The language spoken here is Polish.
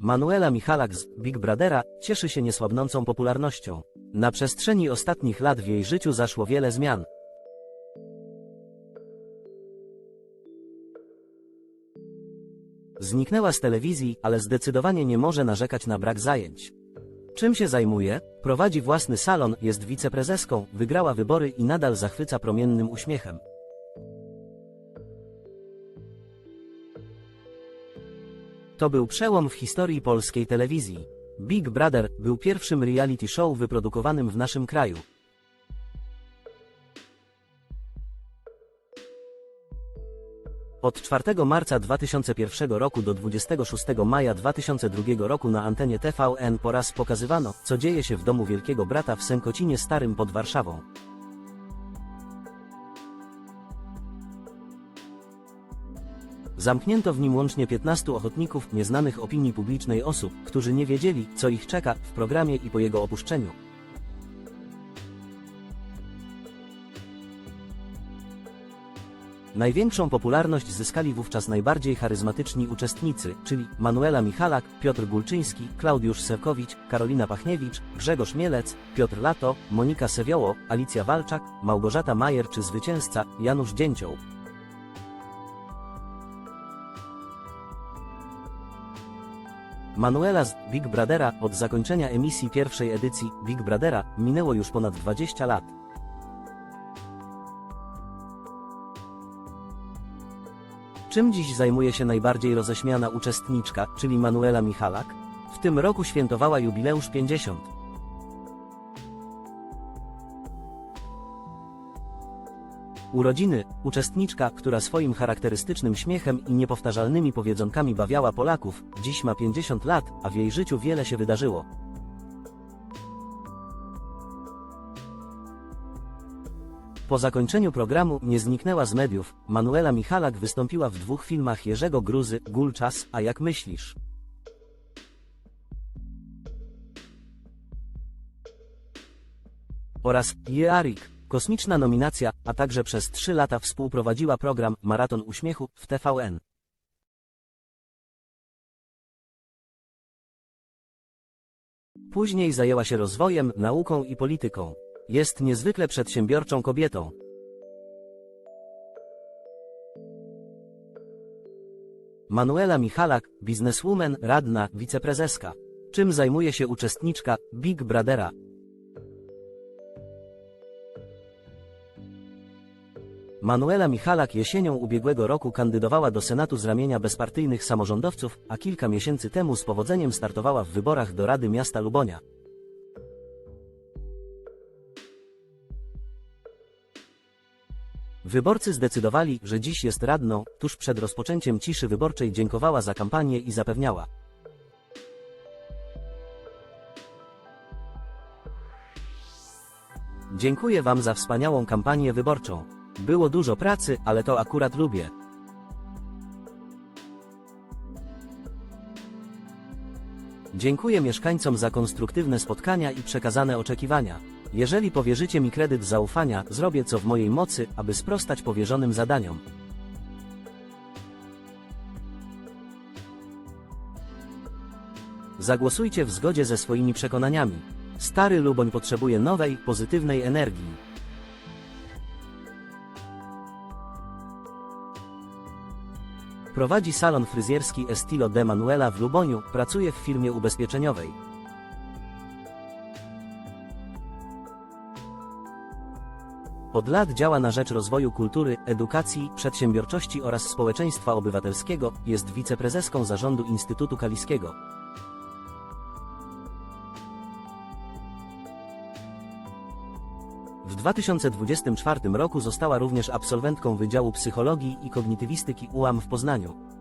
Manuela Michalak z Big Brothera cieszy się niesłabnącą popularnością. Na przestrzeni ostatnich lat w jej życiu zaszło wiele zmian. Zniknęła z telewizji, ale zdecydowanie nie może narzekać na brak zajęć. Czym się zajmuje? Prowadzi własny salon, jest wiceprezeską, wygrała wybory i nadal zachwyca promiennym uśmiechem. To był przełom w historii polskiej telewizji. Big Brother był pierwszym reality show wyprodukowanym w naszym kraju. Od 4 marca 2001 roku do 26 maja 2002 roku na antenie TVN po raz pokazywano, co dzieje się w domu Wielkiego Brata w Sękocinie Starym pod Warszawą. Zamknięto w nim łącznie 15 ochotników nieznanych opinii publicznej osób, którzy nie wiedzieli, co ich czeka w programie i po jego opuszczeniu. Największą popularność zyskali wówczas najbardziej charyzmatyczni uczestnicy, czyli Manuela Michalak, Piotr Gulczyński, Klaudiusz Sewkowicz, Karolina Pachniewicz, Grzegorz Mielec, Piotr Lato, Monika Sewioło, Alicja Walczak, Małgorzata Majer czy zwycięzca Janusz Dzięcioł. Manuela z Big Brothera od zakończenia emisji pierwszej edycji Big Brothera minęło już ponad 20 lat. Czym dziś zajmuje się najbardziej roześmiana uczestniczka, czyli Manuela Michalak? W tym roku świętowała jubileusz 50. Urodziny, uczestniczka, która swoim charakterystycznym śmiechem i niepowtarzalnymi powiedzonkami bawiała Polaków, dziś ma 50 lat, a w jej życiu wiele się wydarzyło. Po zakończeniu programu nie zniknęła z mediów. Manuela Michalak wystąpiła w dwóch filmach Jerzego Gruzy, Gulczas, a jak myślisz? oraz Jearik, kosmiczna nominacja, a także przez trzy lata współprowadziła program Maraton Uśmiechu w TVN. Później zajęła się rozwojem, nauką i polityką. Jest niezwykle przedsiębiorczą kobietą. Manuela Michalak, bizneswoman, radna, wiceprezeska. Czym zajmuje się uczestniczka Big Brothera? Manuela Michalak jesienią ubiegłego roku kandydowała do Senatu z ramienia bezpartyjnych samorządowców, a kilka miesięcy temu z powodzeniem startowała w wyborach do Rady Miasta Lubonia. Wyborcy zdecydowali, że dziś jest radną, tuż przed rozpoczęciem ciszy wyborczej dziękowała za kampanię i zapewniała. Dziękuję Wam za wspaniałą kampanię wyborczą. Było dużo pracy, ale to akurat lubię. Dziękuję mieszkańcom za konstruktywne spotkania i przekazane oczekiwania. Jeżeli powierzycie mi kredyt zaufania, zrobię co w mojej mocy, aby sprostać powierzonym zadaniom. Zagłosujcie w zgodzie ze swoimi przekonaniami. Stary Luboń potrzebuje nowej, pozytywnej energii. Prowadzi salon fryzjerski Estilo de Manuela w Luboniu, pracuje w firmie ubezpieczeniowej. Od lat działa na rzecz rozwoju kultury, edukacji, przedsiębiorczości oraz społeczeństwa obywatelskiego, jest wiceprezeską zarządu Instytutu Kaliskiego. 2024 roku została również absolwentką Wydziału Psychologii i Kognitywistyki UAM w Poznaniu.